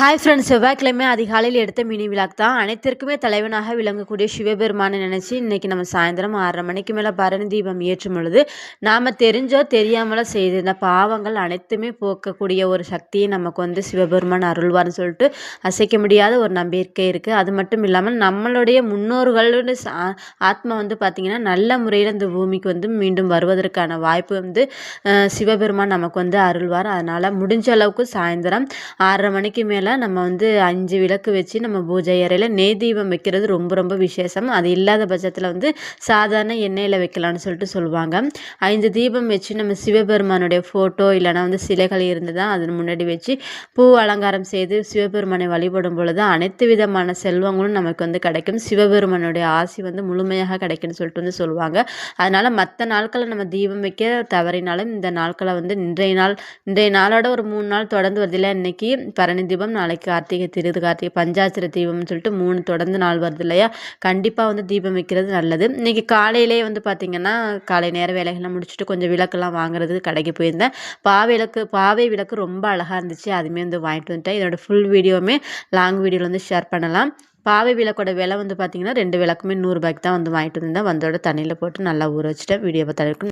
Hi friends செவ்வாய்க்கிழமை அதிகாலையில் எடுத்த மினி விழாக் தான். அனைத்திற்குமே தலைவனாக விளங்கக்கூடிய சிவபெருமானை நினச்சி இன்றைக்கி நம்ம சாயந்தரம் ஆறரை மணிக்கு மேலே பரணி தீபம் ஏற்றும் பொழுது நாம் தெரிஞ்சோ தெரியாமலோ செய்திருந்த பாவங்கள் அனைத்துமே போக்கக்கூடிய ஒரு சக்தியை நமக்கு வந்து சிவபெருமான் அருள்வார்னு சொல்லிட்டு அசைக்க முடியாத ஒரு நம்பிக்கை இருக்குது அது மட்டும் இல்லாமல் நம்மளுடைய முன்னோர்களோட ஆத்மா வந்து பார்த்திங்கன்னா நல்ல முறையில் இந்த பூமிக்கு வந்து மீண்டும் வருவதற்கான வாய்ப்பு வந்து சிவபெருமான் நமக்கு வந்து அருள்வார். அதனால் முடிஞ்ச அளவுக்கு சாயந்தரம் ஆறரை மணிக்கு மேலே நம்ம வந்து அஞ்சு விளக்கு வச்சு நம்ம பூஜை அறையில் நெய் தீபம் வைக்கிறது ரொம்ப ரொம்ப விசேஷம். அது இல்லாத பட்சத்தில் வந்து சாதாரண எண்ணெயில் வைக்கலாம்னு சொல்லிட்டு சொல்லுவாங்க. ஐந்து தீபம் வச்சு நம்ம சிவபெருமானுடைய ஃபோட்டோ இல்லைனா வந்து சிலைகள் இருந்து தான் அதன் முன்னாடி வச்சு பூ அலங்காரம் செய்து சிவபெருமானை வழிபடும் பொழுது அனைத்து விதமான செல்வங்களும் நமக்கு வந்து கிடைக்கும். சிவபெருமானுடைய ஆசி வந்து முழுமையாக கிடைக்கும்னு சொல்லிட்டு வந்து சொல்லுவாங்க. அதனால் மற்ற நாட்களை நம்ம தீபம் வைக்க தவறினாலும் இந்த நாட்களை வந்து இன்றைய நாள் இன்றைய நாளோட ஒரு மூணு நாள் தொடர்ந்து வருதில்லை இன்னைக்கு பரணி தீபம் நாளைக்கு கார்த்திகை திருது கார்த்திகை பஞ்சாச்சிர தீபம்னு சொல்லிட்டு மூணு தொடர்ந்து நாள் வருது இல்லையா? கண்டிப்பாக வந்து தீபம் வைக்கிறது நல்லது. இன்றைக்கி காலையிலே வந்து பார்த்திங்கன்னா காலை நேர வேலைகள்லாம் முடிச்சுட்டு கொஞ்சம் விளக்கெல்லாம் வாங்குறதுக்கு கடைக்கு போயிருந்தேன். பாவை விளக்கு பாவை விளக்கு ரொம்ப அழகாக இருந்துச்சு. அதுவுமே வந்து வாங்கிட்டு வந்துட்டேன். இதோட ஃபுல் வீடியோவுமே லாங் வீடியோவில் வந்து ஷேர் பண்ணலாம். பாவை விளக்கோட விலை வந்து பார்த்திங்கன்னா ரெண்டு விளக்குமே நூறுரூபாய்க்கு தான் வந்து வாங்கிட்டு வந்தேன் வந்தோட தண்ணியில் போட்டு நல்லா ஊற வச்சுட்டேன். வீடியோ பார்த்தாலும்